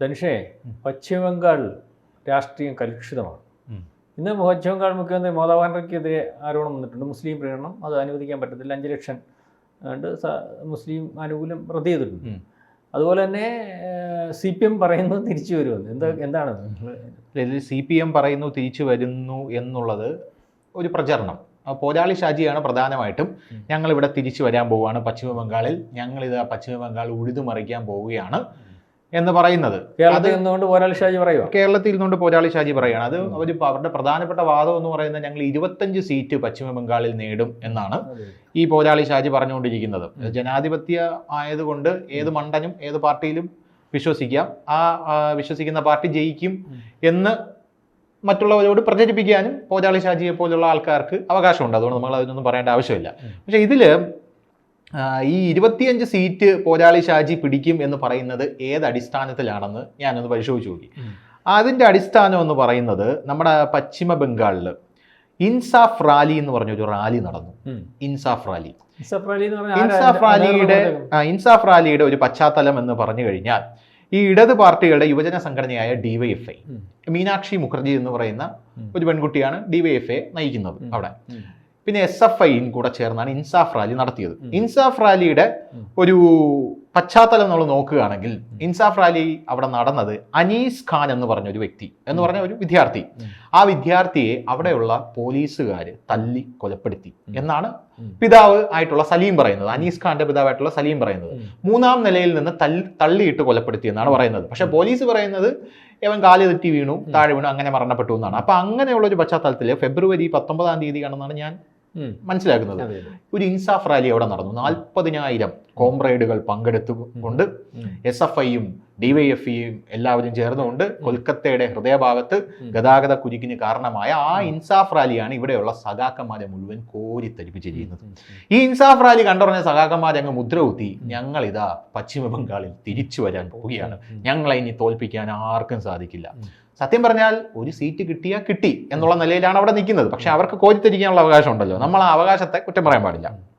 ധനുഷേ പശ്ചിമ ബംഗാൾ രാഷ്ട്രീയം കലുഷിതമാണ്. ഇന്ന് പശ്ചിമ ബംഗാൾ മുഖ്യമന്ത്രി മമതാ ബാനർജിക്കെതിരെ ആരോപണം വന്നിട്ടുണ്ട്. മുസ്ലിം പ്രീണനം അത് അനുവദിക്കാൻ പറ്റത്തില്ല. അഞ്ച് ലക്ഷം ഉണ്ട് മുസ്ലിം ആനുകൂല്യം റദ്ദ് ചെയ്തിട്ടുണ്ട്. അതുപോലെ തന്നെ സി പി എം പറയുന്നത് തിരിച്ചു വരുമെന്ന്. എന്താ എന്താണ്? സി പി എം പറയുന്നു തിരിച്ചു വരുന്നു എന്നുള്ളത് ഒരു പ്രചരണം. പോരാളി ഷാജിയാണ് പ്രധാനമായിട്ടും. ഞങ്ങൾ ഇവിടെ തിരിച്ചു വരാൻ പോവുകയാണ് പശ്ചിമ ബംഗാളിൽ ഞങ്ങൾ ഇത് പശ്ചിമ ബംഗാൾ ഉഴുതുമറിക്കാൻ പോവുകയാണ്. എന്ന് പറയുന്നത്. കേരളത്തിൽ നിന്നുകൊണ്ട് പോരാളി ഷാജി പറയുക കേരളത്തിൽ നിന്നുകൊണ്ട് പോരാളി ഷാജി പറയുകയാണ്. അത് അവർ അവരുടെ പ്രധാനപ്പെട്ട വാദം എന്ന് പറയുന്നത് ഞങ്ങൾ ഇരുപത്തഞ്ച് സീറ്റ് പശ്ചിമ ബംഗാളിൽ നേടും എന്നാണ് ഈ പോരാളി ഷാജി പറഞ്ഞുകൊണ്ടിരിക്കുന്നത്. ജനാധിപത്യ ആയതുകൊണ്ട് ഏത് മണ്ടനും ഏത് പാർട്ടിയിലും വിശ്വസിക്കാം. ആ വിശ്വസിക്കുന്ന പാർട്ടി ജയിക്കും എന്ന് മറ്റുള്ളവരോട് പ്രചരിപ്പിക്കാനും പോരാളി ഷാജിയെ പോലുള്ള ആൾക്കാർക്ക് അവകാശമുണ്ട്. അതുകൊണ്ട് നമ്മൾ അതിനൊന്നും പറയേണ്ട ആവശ്യമില്ല. പക്ഷേ ഇതിൽ ആ, ഈ ഇരുപത്തിയഞ്ച് സീറ്റ് പോരാളി ഷാജി പിടിക്കും എന്ന് പറയുന്നത് ഏത് അടിസ്ഥാനത്തിലാണെന്ന് ഞാനൊന്ന് പരിശോധിച്ചു നോക്കി. അതിന്റെ അതിന്റെ അടിസ്ഥാനം എന്ന് പറയുന്നത് നമ്മുടെ പശ്ചിമ ബംഗാളിൽ ഇൻസാഫ് റാലി എന്ന് പറഞ്ഞൊരു റാലി നടന്നു. ഇൻസാഫ് റാലി. ഇൻസാഫ് റാലിയുടെ ഇൻസാഫ് റാലിയുടെ ഒരു പശ്ചാത്തലം എന്ന് പറഞ്ഞു കഴിഞ്ഞാൽ ഈ ഇടത് പാർട്ടികളുടെ യുവജന സംഘടനയായ ഡിവൈഎഫ്ഐ ഐ മീനാക്ഷി മുഖർജി എന്ന് പറയുന്ന ഒരു പെൺകുട്ടിയാണ് ഡിവൈഎഫ്ഐ നയിക്കുന്നത് അവിടെ. പിന്നെ എസ് എഫ് ഐയും കൂടെ ചേർന്നാണ് ഇൻസാഫ് റാലി നടത്തിയത്. ഇൻസാഫ് റാലിയുടെ ഒരു പശ്ചാത്തലം നമ്മൾ നോക്കുകയാണെങ്കിൽ ഇൻസാഫ് റാലി അവിടെ നടന്നത് അനീസ് ഖാൻ എന്ന് പറഞ്ഞ ഒരു വ്യക്തി എന്ന് പറഞ്ഞ ഒരു വിദ്യാർത്ഥി. ആ വിദ്യാർത്ഥിയെ അവിടെയുള്ള പോലീസുകാർ തല്ലി കൊലപ്പെടുത്തി എന്നാണ് പിതാവ് ആയിട്ടുള്ള സലീം പറയുന്നത്. അനീസ് ഖാന്റെ പിതാവായിട്ടുള്ള സലീം പറയുന്നത്. മൂന്നാം നിലയിൽ നിന്ന് തല്ലി തള്ളിയിട്ട് കൊലപ്പെടുത്തി എന്നാണ് പറയുന്നത്. പക്ഷെ പോലീസ് പറയുന്നത് ഇവൻ കാൽ തെറ്റി വീണു താഴെ വീണു അങ്ങനെ മരണപ്പെട്ടു എന്നാണ്. അപ്പൊ അങ്ങനെയുള്ള ഒരു പശ്ചാത്തലത്തിൽ ഫെബ്രുവരി പത്തൊമ്പതാം തീയതി കാണുന്നതാണ് ഞാൻ. മനസ്സിലാക്കുന്നത്. ഒരു ഇൻസാഫ് റാലി അവിടെ നടന്നു. നാൽപ്പതിനായിരം കോംറേഡുകൾ പങ്കെടുത്തുകൊണ്ട് കൊണ്ട് എസ് എഫ് ഐയും ഡിവൈഎഫ്ഇയും എല്ലാവരും ചേർന്നുകൊണ്ട് കൊൽക്കത്തയുടെ ഹൃദയഭാഗത്ത്. ഗതാഗത കുരുക്കിന് കാരണമായ ആ ഇൻസാഫ് റാലിയാണ് ഇവിടെയുള്ള സഖാക്കന്മാരെ മുഴുവൻ കോരിത്തരിപ്പിച്ചിരിക്കുന്നത്. ഈ ഇൻസാഫ് റാലി കണ്ടുറഞ്ഞ സഖാക്കന്മാരെ അങ്ങ് മുദ്രകുത്തി ഞങ്ങൾ ഇതാ പശ്ചിമ ബംഗാളിൽ തിരിച്ചു വരാൻ പോവുകയാണ്. ഞങ്ങളെ ഇനി തോൽപ്പിക്കാൻ ആർക്കും സാധിക്കില്ല. സത്യം പറഞ്ഞാൽ ഒരു സീറ്റ് കിട്ടിയാൽ കിട്ടി എന്നുള്ള നിലയിലാണ് അവിടെ നിൽക്കുന്നത്. പക്ഷെ അവർക്ക് കോരിത്തിരിക്കാനുള്ള അവകാശം ഉണ്ടല്ലോ. നമ്മൾ ആ അവകാശത്തെ കുറ്റം പറയാൻ പാടില്ല.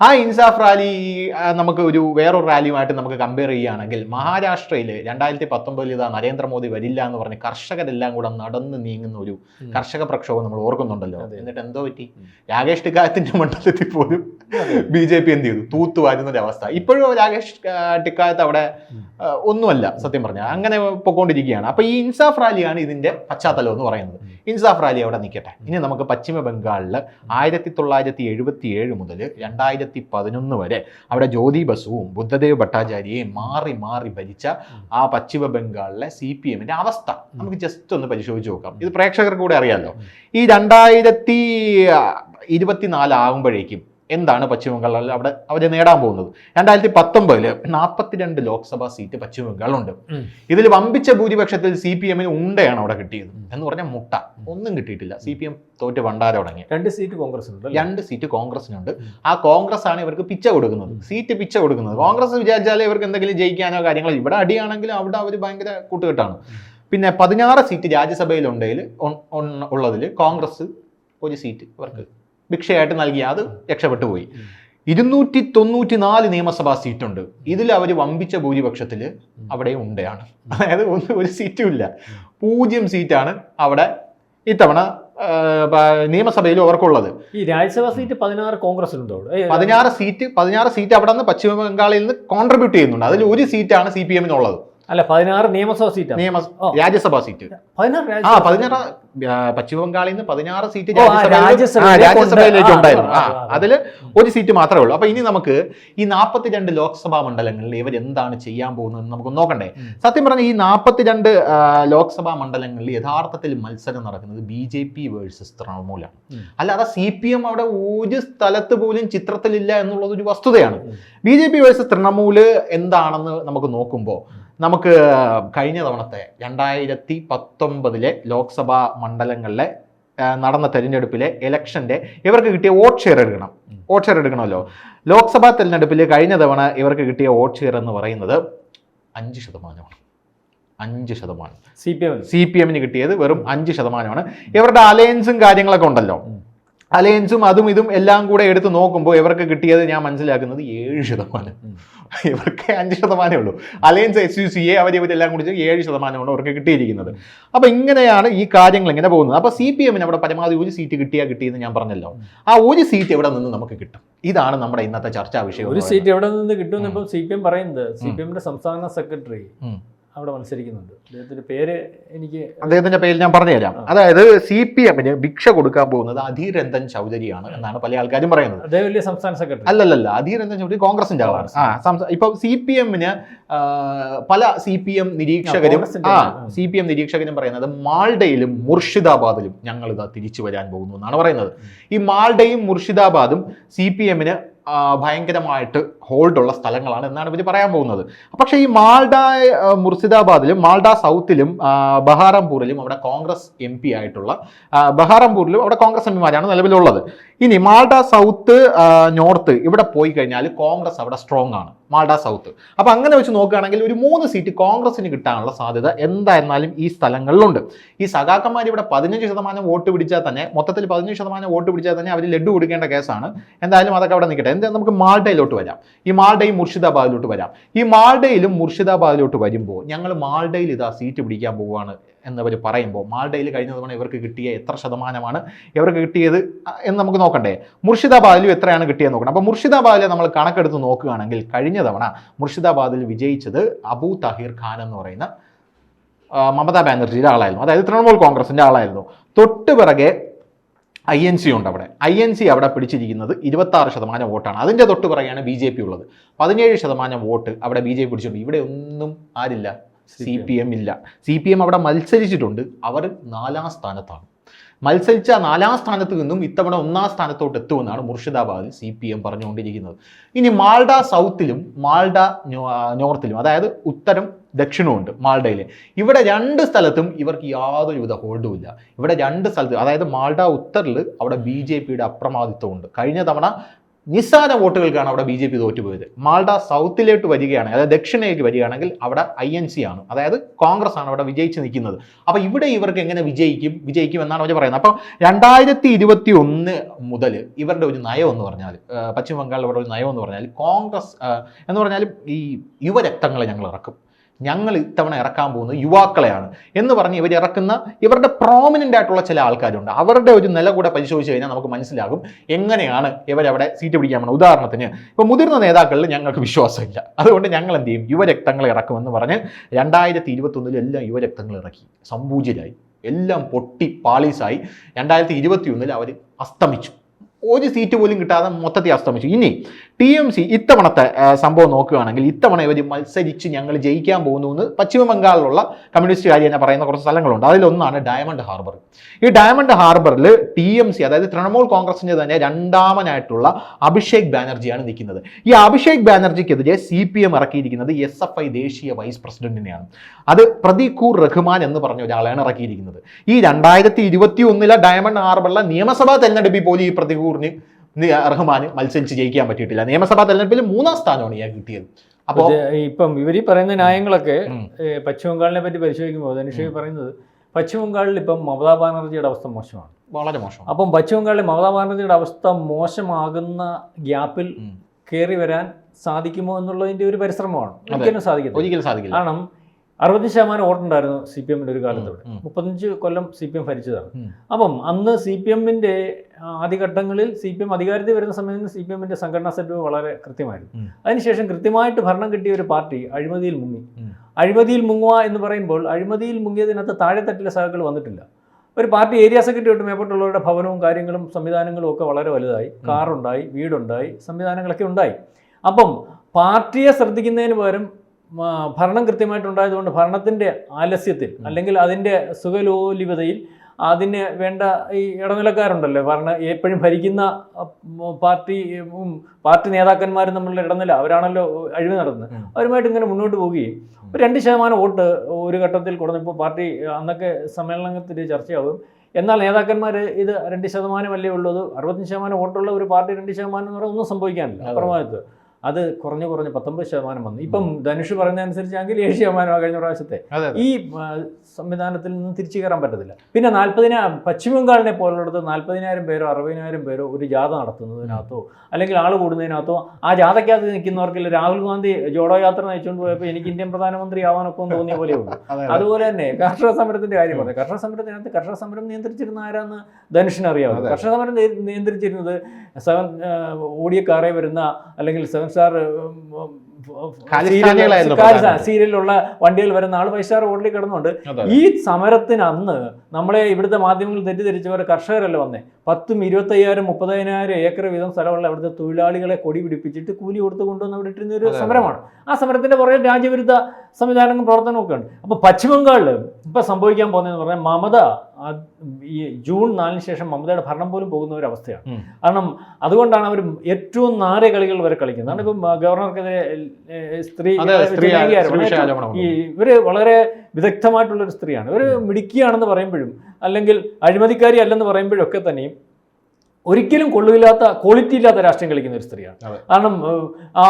ആ ഇൻസാഫ് റാലി നമുക്ക് ഒരു വേറൊരു റാലിയുമായിട്ട് നമുക്ക് കമ്പയർ ചെയ്യുകയാണെങ്കിൽ മഹാരാഷ്ട്രയിൽ രണ്ടായിരത്തി പത്തൊമ്പതിൽ ഇതാ നരേന്ദ്രമോദി വരില്ല എന്ന് പറഞ്ഞ് കർഷകരെല്ലാം കൂടെ നടന്ന് നീങ്ങുന്ന ഒരു കർഷക പ്രക്ഷോഭം നമ്മൾ ഓർക്കുന്നുണ്ടല്ലോ. എന്നിട്ട് എന്തോ പറ്റി. രാകേഷ് ടിക്കായത്തിന്റെ മണ്ഡലത്തിൽ പോലും. ബി ജെ പി എന്ത് ചെയ്തു? തൂത്ത് വാരുന്ന ഒരു അവസ്ഥ. ഇപ്പോഴും രാകേഷ് ടിക്കായത്ത് അവിടെ ഒന്നുമല്ല സത്യം പറഞ്ഞാൽ. അങ്ങനെ പൊക്കോണ്ടിരിക്കുകയാണ്. അപ്പൊ ഈ ഇൻസാഫ് റാലിയാണ് ഇതിന്റെ പശ്ചാത്തലം എന്ന് പറയുന്നത്. ഇൻസാഫ് റാലി അവിടെ നിൽക്കട്ടെ. ഇനി നമുക്ക് പശ്ചിമ ബംഗാളിൽ ആയിരത്തി തൊള്ളായിരത്തി എഴുപത്തി ഏഴ് മുതൽ രണ്ടായിരത്തി പതിനൊന്ന് വരെ അവിടെ ജ്യോതി ബസുവും ബുദ്ധദേവ് ഭട്ടാചാര്യയും മാറി മാറി ഭരിച്ച ആ പശ്ചിമ ബംഗാളിലെ സി പി എമ്മിന്റെ അവസ്ഥ. നമുക്ക് ജസ്റ്റ് ഒന്ന് പരിശോധിച്ച് നോക്കാം. ഇത് പ്രേക്ഷകർക്ക് കൂടെ അറിയാമല്ലോ ഈ രണ്ടായിരത്തി ഇരുപത്തിനാല് ആകുമ്പോഴേക്കും എന്താണ് പശ്ചിമ ബംഗാളിൽ അവിടെ അവർ നേടാൻ പോകുന്നത്. രണ്ടായിരത്തി പത്തൊമ്പതിൽ നാൽപ്പത്തിരണ്ട് ലോക്സഭാ സീറ്റ് പശ്ചിമ ബംഗാളുണ്ട് ഇതിൽ വമ്പിച്ച ഭൂരിപക്ഷത്തിൽ സി പി എമ്മിന് ഉണ്ടയാണ് അവിടെ കിട്ടിയത്. എന്ന് പറഞ്ഞാൽ മുട്ട. ഒന്നും കിട്ടിയിട്ടില്ല. സി പി എം തോറ്റ് വണ്ടാരം തുടങ്ങി രണ്ട് സീറ്റ് കോൺഗ്രസ് ഉണ്ട് രണ്ട് സീറ്റ് കോൺഗ്രസിനുണ്ട് ആ കോൺഗ്രസ് ആണ് ഇവർക്ക് പിച്ച കൊടുക്കുന്നത്. സീറ്റ് പിച്ച കൊടുക്കുന്നത്. കോൺഗ്രസ് വിചാരിച്ചാലേ ഇവർക്ക് എന്തെങ്കിലും ജയിക്കാനോ കാര്യങ്ങളോ ഇവിടെ അടിയാണെങ്കിലും അവിടെ അവർ ഭയങ്കര കൂട്ടുകെട്ടാണ്. പിന്നെ പതിനാറ് സീറ്റ് രാജ്യസഭയിലുണ്ടെങ്കിൽ ഉള്ളതിൽ കോൺഗ്രസ് ഒരു സീറ്റ് ഇവർക്ക് ഭിക്ഷയായിട്ട് നൽകി. അത് രക്ഷപ്പെട്ടു പോയി. ഇരുന്നൂറ്റി തൊണ്ണൂറ്റി നാല് നിയമസഭാ സീറ്റുണ്ട്. ഇതിൽ അവർ വമ്പിച്ച ഭൂരിപക്ഷത്തിൽ അവിടെ ഉണ്ടയാണ്. അതായത് ഒന്നും ഒരു സീറ്റും ഇല്ല. പൂജ്യം സീറ്റാണ് അവിടെ ഇത്തവണ നിയമസഭയിൽ അവർക്കുള്ളത്. ഈ രാജ്യസഭാ സീറ്റ് പതിനാറ് കോൺഗ്രസിലുണ്ടോ അവിടെ? പതിനാറ് സീറ്റ് പതിനാറ് സീറ്റ് അവിടെ നിന്ന് പശ്ചിമ ബംഗാളിൽ നിന്ന് കോൺട്രിബ്യൂട്ട് ചെയ്യുന്നുണ്ട്. അതിൽ ഒരു സീറ്റാണ് സി പി എമ്മിനുള്ളത്. അല്ല പതിനാറ് നിയമസഭാ സീറ്റ് നിയമ രാജ്യസഭ സീറ്റ്. പതിനാറ് ആ പതിനാറ് പശ്ചിമ ബംഗാളിൽ നിന്ന് പതിനാറ് സീറ്റ് രാജ്യസഭയിലേക്ക് ഉണ്ടായിരുന്നു ആ. അതിൽ ഒരു സീറ്റ് മാത്രമേ ഉള്ളൂ. അപ്പൊ ഇനി നമുക്ക് ഈ നാൽപ്പത്തിരണ്ട് ലോക്സഭാ മണ്ഡലങ്ങളിൽ ഇവർ എന്താണ് ചെയ്യാൻ പോകുന്നത് നമുക്ക് നോക്കണ്ടേ. സത്യം പറഞ്ഞ ഈ നാൽപ്പത്തിരണ്ട് ലോക്സഭാ മണ്ഡലങ്ങളിൽ യഥാർത്ഥത്തിൽ മത്സരം നടക്കുന്നത് ബി ജെ പി വേഴ്സസ് തൃണമൂലാണ്. അല്ലാതെ സി പി എം അവിടെ ഒരു സ്ഥലത്ത് പോലും ചിത്രത്തിലില്ല എന്നുള്ളത് ഒരു വസ്തുതയാണ്. B J P versus Trinamool എന്താണെന്ന് നമുക്ക് നോക്കുമ്പോൾ നമുക്ക് കഴിഞ്ഞ തവണത്തെ രണ്ടായിരത്തി പത്തൊമ്പതിലെ ലോക്സഭാ മണ്ഡലങ്ങളിലെ നടന്ന തെരഞ്ഞെടുപ്പിലെ ഇലക്ഷന്റെ ഇവർക്ക് കിട്ടിയ വോട്ട് ഷെയർ എടുക്കണം. വോട്ട് ഷെയർ എടുക്കണമല്ലോ. ലോക്സഭാ തെരഞ്ഞെടുപ്പിൽ കഴിഞ്ഞ തവണ ഇവർക്ക് കിട്ടിയ വോട്ട് ഷെയർ എന്ന് പറയുന്നത് അഞ്ച് ശതമാനമാണ്. അഞ്ച് ശതമാനം. C P M C P എമ്മിന് കിട്ടിയത് വെറും അഞ്ച് ശതമാനമാണ്. ഇവരുടെ അലയൻസും കാര്യങ്ങളൊക്കെ ഉണ്ടല്ലോ. അലയൻസും അതും ഇതും എല്ലാം കൂടെ എടുത്ത് നോക്കുമ്പോൾ ഇവർക്ക് കിട്ടിയത് ഞാൻ മനസ്സിലാക്കുന്നത് ഏഴ് ശതമാനം. ഇവർക്ക് അഞ്ച് ശതമാനമേ ഉള്ളൂ. Alliance S U C A അവർ ഇവരെല്ലാം കൂടി ഏഴ് ശതമാനമാണ് അവർക്ക് കിട്ടിയിരിക്കുന്നത്. അപ്പോൾ ഇങ്ങനെയാണ് ഈ കാര്യങ്ങൾ ഇങ്ങനെ പോകുന്നത്. അപ്പോൾ സി പി എമ്മിന് അവിടെ പരമാവധി ഒരു സീറ്റ് കിട്ടിയാൽ കിട്ടിയെന്ന് ഞാൻ പറഞ്ഞല്ലോ. ആ ഒരു സീറ്റ് എവിടെ നിന്ന് നമുക്ക് കിട്ടും? ഇതാണ് നമ്മുടെ ഇന്നത്തെ ചർച്ചാ വിഷയം ഒരു സീറ്റ് എവിടെ നിന്ന് ഇപ്പം സി പി എം പറയുന്നത്. സി പി എമ്മിന്റെ സംസ്ഥാന സെക്രട്ടറി. അവിടെ മത്സരിക്കുന്നുണ്ട്. അദ്ദേഹത്തിന്റെ പേര് എനിക്ക് അദ്ദേഹത്തിന്റെ പേര് ഞാൻ പറഞ്ഞു തരാം അതായത് സി പി എമ്മിന് ഭിക്ഷ കൊടുക്കാൻ പോകുന്നത് അധീർ രഞ്ജൻ ചൗധരിയാണ് എന്നാണ് പല ആൾക്കാരും പറയുന്നത്. അദ്ദേഹം വലിയ സംസ്ഥാന സെക്രട്ടറി. അല്ലല്ലല്ല അധീർ രഞ്ജൻ ചൗധരി കോൺഗ്രസിന്റെ ആളാണ്. ആ ഇപ്പൊ സി പി എമ്മിന് പല സി പി എം നിരീക്ഷകരും ആ സി പി എം നിരീക്ഷകരും പറയുന്നത് മാൾഡയിലും മുർഷിദാബാദിലും ഞങ്ങൾ ഇതാ തിരിച്ചു വരാൻ പോകുന്നു എന്നാണ് പറയുന്നത്. ഈ മാൾഡയും മുർഷിദാബാദും സി പി എമ്മിന് ഭയങ്കരമായിട്ട് ഹോൾഡ് ഉള്ള സ്ഥലങ്ങളാണ് എന്നാണ് ഇവർ പറയാൻ പോകുന്നത്. പക്ഷേ ഈ മാൾഡ മുർസിദാബാദിലും മാൾഡ സൗത്തിലും ബഹാറംപൂരിലും അവിടെ കോൺഗ്രസ് എം പി ആയിട്ടുള്ള ബഹാറംപൂരിലും അവിടെ കോൺഗ്രസ് എം പിമാരാണ് നിലവിലുള്ളത്. ഇനി മാൾഡ സൗത്ത് നോർത്ത് ഇവിടെ പോയി കഴിഞ്ഞാൽ കോൺഗ്രസ് അവിടെ സ്ട്രോങ് ആണ്. മാൾഡ സൗത്ത്. അപ്പോൾ അങ്ങനെ വെച്ച് നോക്കുകയാണെങ്കിൽ ഒരു മൂന്ന് സീറ്റ് കോൺഗ്രസിന് കിട്ടാനുള്ള സാധ്യത എന്തായിരുന്നാലും ഈ സ്ഥലങ്ങളിലുണ്ട്. ഈ സഖാക്കന്മാർ ഇവിടെ പതിനഞ്ച് ശതമാനം വോട്ട് പിടിച്ചാൽ തന്നെ മൊത്തത്തിൽ പതിനഞ്ച് ശതമാനം വോട്ട് പിടിച്ചാൽ തന്നെ അവർ ലഡു കൊടുക്കേണ്ട കേസാണ്. എന്തായാലും അതൊക്കെ അവിടെ നിൽക്കട്ടെ. എന്താ നമുക്ക് മാൾഡയിലോട്ട് വരാം. ഈ മാൾഡയും മുർഷിദാബാദിലോട്ട് വരാം. ഈ മാൾഡയിലും മുർഷിദാബാദിലോട്ട് വരുമ്പോൾ ഞങ്ങൾ മാൾഡയിൽ ഇതാ സീറ്റ് പിടിക്കാൻ പോവുകയാണ്. എന്നവർ പറയുമ്പോൾ മാൾഡയിൽ കഴിഞ്ഞ തവണ ഇവർക്ക് കിട്ടിയ എത്ര ശതമാനമാണ് ഇവർക്ക് കിട്ടിയത്? എന്ന് നമുക്ക് നോക്കണ്ടേ. മുർഷിദാബാദിലും എത്രയാണ് കിട്ടിയത് നോക്കണം. അപ്പോൾ മുർഷിദാബാദിലെ നമ്മൾ കണക്കെടുത്ത് നോക്കുകയാണെങ്കിൽ കഴിഞ്ഞ തവണ മുർഷിദാബാദിൽ വിജയിച്ചത് അബൂ തഹീർ ഖാൻ എന്ന് പറയുന്ന മമതാ ബാനർജിയുടെ ആളായിരുന്നു. അതായത് തൃണമൂൽ കോൺഗ്രസിന്റെ ആളായിരുന്നു. തൊട്ട് പിറകെ ഐ എൻ സി ഉണ്ട് അവിടെ. ഐ എൻ സി അവിടെ പിടിച്ചിരിക്കുന്നത് ഇരുപത്തി ആറ് ശതമാനം വോട്ടാണ്. അതിന്റെ തൊട്ട് പിറകെയാണ് ബി ജെ പി ഉള്ളത്. പതിനേഴ് ശതമാനം വോട്ട് അവിടെ ബി ജെ പി പിടിച്ചിട്ടുണ്ട്. ഇവിടെ ഒന്നും ആരില്ല. സി പി എം ഇല്ല. സി പി എം അവിടെ മത്സരിച്ചിട്ടുണ്ട്. അവർ നാലാം സ്ഥാനത്താണ്. മത്സരിച്ച നാലാം സ്ഥാനത്ത് നിന്നും ഇത്തവണ ഒന്നാം സ്ഥാനത്തോട്ട് എത്തുമെന്നാണ് മുർഷിദാബാദിൽ സി പി എം പറഞ്ഞുകൊണ്ടിരിക്കുന്നത്. ഇനി മാൾഡ സൗത്തിലും മാൾഡ നോർത്തിലും അതായത് ഉത്തരം ഉണ്ട് മാൾഡയിൽ ഇവിടെ രണ്ട് സ്ഥലത്തും ഇവർക്ക് യാതൊരുവിധ ഹോൾഡും ഇല്ല. ഇവിടെ രണ്ട് സ്ഥലത്ത് അതായത് മാൾഡ ഉത്തറിൽ അവിടെ ബി ജെ പിയുടെ അപ്രമാദിത്വമുണ്ട്. കഴിഞ്ഞ തവണ നിസ്സാര വോട്ടുകൾക്കാണ് അവിടെ ബി ജെ പി തോറ്റുപോയത്. മാൾഡ സൗത്തിലേക്ക് വരികയാണെങ്കിൽ അതായത് ദക്ഷിണയിലേക്ക് വരികയാണെങ്കിൽ അവിടെ ഐ എൻ സി ആണ്. അതായത് കോൺഗ്രസ് ആണ് അവിടെ വിജയിച്ച് നിൽക്കുന്നത്. അപ്പോൾ ഇവിടെ ഇവർക്ക് എങ്ങനെ വിജയിക്കും? വിജയിക്കും എന്നാണ് അവർ പറയുന്നത്. അപ്പോൾ രണ്ടായിരത്തി ഇരുപത്തി ഒന്ന് മുതൽ ഇവരുടെ ഒരു നയം എന്ന് പറഞ്ഞാൽ പശ്ചിമ ബംഗാളിൽ ഇവിടെ ഒരു നയം എന്ന് പറഞ്ഞാൽ കോൺഗ്രസ് എന്ന് പറഞ്ഞാൽ ഈ യുവരക്തങ്ങളെ ഞങ്ങൾ ഇറക്കും. ഞങ്ങൾ ഇത്തവണ ഇറക്കാൻ പോകുന്നത് യുവാക്കളെയാണ്. എന്ന് പറഞ്ഞ് ഇവർ ഇറക്കുന്ന ഇവരുടെ പ്രോമിനന്റ് ആയിട്ടുള്ള ചില ആൾക്കാരുണ്ട്. അവരുടെ ഒരു നില കൂടെ പരിശോധിച്ച് കഴിഞ്ഞാൽ നമുക്ക് മനസ്സിലാകും എങ്ങനെയാണ് ഇവരവിടെ സീറ്റ് പിടിക്കാൻ പോകുന്നത്. ഉദാഹരണത്തിന് ഇപ്പോൾ മുതിർന്ന നേതാക്കളിൽ ഞങ്ങൾക്ക് വിശ്വാസമില്ല. അതുകൊണ്ട് ഞങ്ങൾ എന്ത് ചെയ്യും? യുവരക്തങ്ങൾ ഇറക്കുമെന്ന് പറഞ്ഞ് രണ്ടായിരത്തി ഇരുപത്തൊന്നിൽ എല്ലാം യുവരക്തങ്ങൾ ഇറക്കി. സംപൂജ്യരായി. എല്ലാം പൊട്ടി പാളീസായി. രണ്ടായിരത്തി ഇരുപത്തി ഒന്നിൽ അവർ അസ്തമിച്ചു. ഒരു സീറ്റ് പോലും കിട്ടാതെ മൊത്തത്തിൽ അസ്തമിച്ചു. ഇനി ടി എം സി ഇത്തവണത്തെ സംഭവം നോക്കുകയാണെങ്കിൽ ഇത്തവണ ഇവർ മത്സരിച്ച് ഞങ്ങൾ ജയിക്കാൻ പോകുന്നു എന്ന് പശ്ചിമ ബംഗാളിലുള്ള കമ്മ്യൂണിസ്റ്റുകാർ തന്നെ പറയുന്ന കുറച്ച് സ്ഥലങ്ങളുണ്ട്. അതിലൊന്നാണ് ഡയമണ്ട് ഹാർബർ ഈ ഡയമണ്ട് ഹാർബറിൽ ടി എം സി അതായത് തൃണമൂൽ കോൺഗ്രസിന്റെ തന്നെ രണ്ടാമനായിട്ടുള്ള അഭിഷേക് ബാനർജിയാണ് നിൽക്കുന്നത്. ഈ അഭിഷേക് ബാനർജിക്കെതിരെ സി പി എം ഇറക്കിയിരിക്കുന്നത് എസ് എഫ് ഐ ദേശീയ വൈസ് പ്രസിഡന്റിനെയാണ് അത് പ്രദീഖൂർ റഹ്മാൻ എന്ന് പറഞ്ഞ ഒരാളെയാണ് ഇറക്കിയിരിക്കുന്നത്. ഈ രണ്ടായിരത്തി ഇരുപത്തി ഒന്നിലെ ഡയമണ്ട് ഹാർബറിലെ നിയമസഭാ തെരഞ്ഞെടുപ്പിൽ പോലും ഈ പ്രതികൂറിന് റഹ്മാന് മത്സരിച്ച് ജയിക്കാൻ പറ്റിയിട്ടില്ല. നിയമസഭാ തെരഞ്ഞെടുപ്പിൽ മൂന്നാം സ്ഥാനമാണ് ഇയാൾ കിട്ടിയത്. അപ്പോൾ ഇപ്പം ഇവർ ഈ പറയുന്ന ന്യായങ്ങളൊക്കെ. പശ്ചിമ ബംഗാളിനെ പറ്റി പരിശോധിക്കുമ്പോൾ ധനുഷ് പറയുന്നത് പശ്ചിമ ബംഗാളിൽ ഇപ്പം മമതാ ബാനർജിയുടെ അവസ്ഥ മോശമാണ്. വളരെ മോശം അപ്പം പശ്ചിമ ബംഗാളിൽ മമതാ ബാനർജിയുടെ അവസ്ഥ മോശമാകുന്ന ഗ്യാപ്പിൽ. കയറി വരാൻ സാധിക്കുമോ എന്നുള്ളതിന്റെ ഒരു പരിശ്രമമാണ്. ഒരിക്കലും സാധിക്കില്ല ഒരിക്കലും സാധിക്കില്ല. കാരണം അറുപത്തഞ്ച് ശതമാനം വോട്ടുണ്ടായിരുന്നു സി പി എമ്മിന്റെ ഒരു കാലത്ത് ഇവിടെ. മുപ്പത്തഞ്ച് കൊല്ലം സി പി എം ഭരിച്ചതാണ്. അപ്പം അന്ന് സി പി എമ്മിന്റെ ആദ്യഘട്ടങ്ങളിൽ സി പി എം അധികാരത്തിൽ വരുന്ന സമയത്ത് സി പി എമ്മിന്റെ സംഘടനാ സെറ്റ് വളരെ കൃത്യമായിരുന്നു. അതിനുശേഷം കൃത്യമായിട്ട് ഭരണം കിട്ടിയ ഒരു പാർട്ടി അഴിമതിയിൽ മുങ്ങി. അഴിമതിയിൽ മുങ്ങുക എന്ന് പറയുമ്പോൾ അഴിമതിയിൽ മുങ്ങിയതിനകത്ത് താഴെത്തട്ടിലെ സഹകൾ വന്നിട്ടില്ല ഒരു പാർട്ടി ഏരിയ സെക്രട്ടറി തൊട്ട് മേപ്പോട്ടുള്ളവരുടെ ഭവനവും കാര്യങ്ങളും സംവിധാനങ്ങളും ഒക്കെ വളരെ വലുതായി കാറുണ്ടായി വീടുണ്ടായി സംവിധാനങ്ങളൊക്കെ ഉണ്ടായി അപ്പം പാർട്ടിയെ ശ്രദ്ധിക്കുന്നതിന് പകരം ഭരണം കൃത്യമായിട്ടുണ്ടായതുകൊണ്ട് ഭരണത്തിന്റെ ആലസ്യത്തിൽ അല്ലെങ്കിൽ അതിന്റെ സുഖലോലിപതയിൽ അതിന് വേണ്ട ഈ ഇടനിലക്കാരുണ്ടല്ലോ. ഭരണ എപ്പോഴും ഭരിക്കുന്ന പാർട്ടി പാർട്ടി നേതാക്കന്മാരും തമ്മിലുള്ള ഇടനില അവരാണല്ലോ അഴിവ് നടത്തുന്നത്. അവരുമായിട്ട് ഇങ്ങനെ മുന്നോട്ട് പോവുകയും ഒരു രണ്ട് ശതമാനം വോട്ട് ഒരു ഘട്ടത്തിൽ കൊടുത്തപ്പോൾ പാർട്ടി അന്നൊക്കെ സമ്മേളനത്തിൽ ചർച്ചയാവും എന്നാൽ നേതാക്കന്മാർ ഇത് രണ്ട് ശതമാനമല്ലേ ഉള്ളൂ? അത് അറുപത്തഞ്ച് ശതമാനം വോട്ടുള്ള ഒരു പാർട്ടി രണ്ട് ശതമാനം എന്ന് പറഞ്ഞാൽ ഒന്നും സംഭവിക്കാനില്ല. അതെ. അത് കുറഞ്ഞു കുറഞ്ഞ് പത്തൊമ്പത് ശതമാനം വന്നു. ഇപ്പം ധനുഷ് പറയുന്ന അനുസരിച്ചാണെങ്കിൽ ഏഴ് ശതമാനമാണ് കഴിഞ്ഞ പ്രാവശ്യത്തെ. ഈ സംവിധാനത്തിൽ നിന്ന് തിരിച്ചു കയറാൻ പറ്റത്തില്ല. പിന്നെ നാൽപ്പതിന പശ്ചിമ ബംഗാളിനെ പോലുള്ളിടത്ത് നാൽപ്പതിനായിരം പേരോ അറുപതിനായിരം പേരോ ഒരു ജാഥ നടത്തുന്നതിനകത്തോ അല്ലെങ്കിൽ ആൾ കൂടുന്നതിനകത്തോ ആ ജാഥയ്ക്കകത്ത് നിൽക്കുന്നവർക്കില്ല രാഹുൽ ഗാന്ധി ജോഡോ യാത്ര നയിച്ചുകൊണ്ട് പോയപ്പോൾ എനിക്ക് ഇന്ത്യൻ പ്രധാനമന്ത്രി ആവാനൊക്കെ തോന്നിയ പോലെ ഉള്ളൂ. അതുപോലെ തന്നെ കർഷക സമരത്തിന്റെ കാര്യം പറഞ്ഞു കർഷക സമരത്തിനകത്ത് കർഷക സമരം നിയന്ത്രിച്ചിരുന്ന ആരാന്ന് ധനുഷിനറിയാവുന്നത്. കർഷക സമരം നിയന്ത്രിച്ചിരുന്നത് സെവൻ ഓടിയ കാറേ വരുന്ന അല്ലെങ്കിൽ സെവൻ സ്റ്റാർ ഖാലിസ്ഥാനികളായിരുന്നു പ്രധാനമായിട്ടും. സീരിയലിലുള്ള വണ്ടിയിൽ വരുന്ന ആൾ ഫൈവ് സ്റ്റാർ ഓടിൽ കിടന്നുണ്ട് ഈ സമരത്തിന് അന്ന് നമ്മളെ ഇവിടുത്തെ മാധ്യമങ്ങൾ തെറ്റിദ്ധരിച്ചവർ കർഷകരല്ല വന്നേ പത്തും ഇരുപത്തയ്യായിരം മുപ്പതിനായിരം ഏക്കർ വീതം സ്ഥലമുള്ള അവിടുത്തെ തൊഴിലാളികളെ കൊടി പിടിപ്പിച്ചിട്ട് കൂലി കൊടുത്ത് കൊണ്ടുവന്ന് അവിടെ ഇട്ടിരുന്ന ഒരു. സമരമാണ് ആ സമരത്തിന്റെ പുറകെ രാജ്യവിരുദ്ധ സംവിധാനങ്ങളും പ്രവർത്തനമൊക്കെ ഉണ്ട്. അപ്പോൾ പശ്ചിമ ബംഗാളിൽ ഇപ്പൊ സംഭവിക്കാൻ പോകുന്നതെന്ന് പറഞ്ഞാൽ മമത ഈ ജൂൺ നാലിന് ശേഷം മമതയുടെ ഭരണം പോലും പോകുന്ന ഒരു അവസ്ഥയാണ്. കാരണം അതുകൊണ്ടാണ് അവർ ഏറ്റവും നാരെ കളികൾ വരെ കളിക്കുന്നത്. കാരണം ഇപ്പം ഗവർണർക്കെതിരെ സ്ത്രീ ഈ ഇവർ വളരെ വിദഗ്ധമായിട്ടുള്ള ഒരു സ്ത്രീയാണ് ഇവർ മിടുക്കിയാണെന്ന് പറയുമ്പോഴും അല്ലെങ്കിൽ അഴിമതിക്കാരി അല്ലെന്ന് പറയുമ്പോഴും ഒക്കെ തന്നെയും ഒരിക്കലും കൊള്ളില്ലാത്ത ക്വാളിറ്റി ഇല്ലാത്ത രാഷ്ട്രീയം കളിക്കുന്ന ഒരു സ്ത്രീയാണ്. കാരണം ആ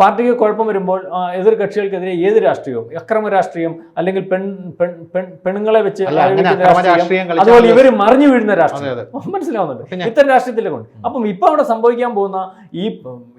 പാർട്ടിക്ക് കുഴപ്പം വരുമ്പോൾ എതിർ കക്ഷികൾക്കെതിരെ ഏത് രാഷ്ട്രീയവും അക്രമ രാഷ്ട്രീയം അല്ലെങ്കിൽ പെൺ പെൺ പെൺ പെണ്ണുങ്ങളെ വെച്ച് അതുപോലെ ഇവർ മറിഞ്ഞു വീഴുന്ന രാഷ്ട്രീയം. മനസ്സിലാവുന്നുണ്ട്. ഇത്തരം രാഷ്ട്രീയത്തിലെ കൊണ്ട് അപ്പം ഇപ്പൊ അവിടെ സംഭവിക്കാൻ പോകുന്ന ഈ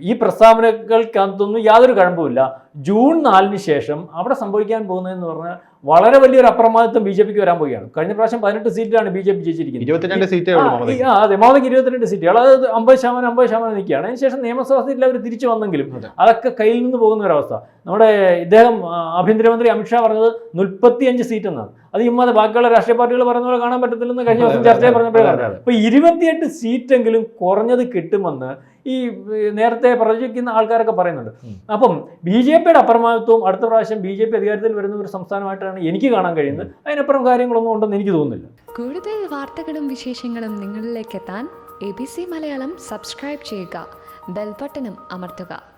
ഈ പ്രസ്താവനകൾക്കകത്തൊന്നും യാതൊരു കഴമ്പുമില്ല. ജൂൺ നാലിന് ശേഷം അവിടെ സംഭവിക്കാൻ പോകുന്നതെന്ന് പറഞ്ഞാൽ വളരെ വലിയൊരു അപ്രമാദിത്വം ബി ജെ പിക്ക് വരാൻ പോവുകയാണ്. കഴിഞ്ഞ പ്രാവശ്യം പതിനെട്ട് സീറ്റിലാണ് ബി ജെ പി ജയിച്ചിരിക്കുന്നത്. ഇരുപത്തിരണ്ട് സീറ്റേ ആ, അതെ മോദിക്ക് ഇരുപത്തിരണ്ട് സീറ്റുകൾ അതായത് അമ്പത് ശതമാനം അമ്പത് ശതമാനം നിൽക്കുകയാണ്. അതിനുശേഷം നിയമസഭാ സീറ്റിൽ അവർ തിരിച്ചു വന്നെങ്കിലും അതൊക്കെ കയ്യിൽ നിന്ന് പോകുന്ന ഒരവസ്ഥ. നമ്മുടെ ഇദ്ദേഹം ആഭ്യന്തരമന്ത്രി അമിത്ഷാ പറഞ്ഞത് മുപ്പത്തിയഞ്ച് സീറ്റ് എന്നാണ്. അത് ഇമ്മാതെ ബാക്കിയുള്ള രാഷ്ട്രീയ പാർട്ടികൾ പറയുന്ന പോലെ കാണാൻ പറ്റത്തില്ലെന്ന് കഴിഞ്ഞ ദിവസം ചർച്ചയിൽ അതെ, പറഞ്ഞപ്പോഴേ അതെ, പറഞ്ഞു അതെ. അപ്പൊ ഇരുപത്തിയെട്ട് സീറ്റെങ്കിലും കുറഞ്ഞത് കിട്ടുമെന്ന് ഈ നേരത്തെ പ്രവചിക്കുന്ന ആൾക്കാരൊക്കെ പറയുന്നുണ്ട്. അപ്പം ബി ജെ പിയുടെ അപ്രമാദിത്വവും അടുത്ത പ്രാവശ്യം ബി ജെ പി അധികാരത്തിൽ വരുന്ന ഒരു സംസ്ഥാനമായിട്ടാണ് എനിക്ക് കാണാൻ കഴിയുന്നത്. അതിനപ്പുറം കാര്യങ്ങളൊന്നും ഉണ്ടെന്ന് എനിക്ക് തോന്നുന്നില്ല. കൂടുതൽ വാർത്തകളും വിശേഷങ്ങളും നിങ്ങളിലേക്ക് എത്താൻ A B C Malayalam subscribe ചെയ്യുക. ബെൽബട്ടനും അമർത്തുക.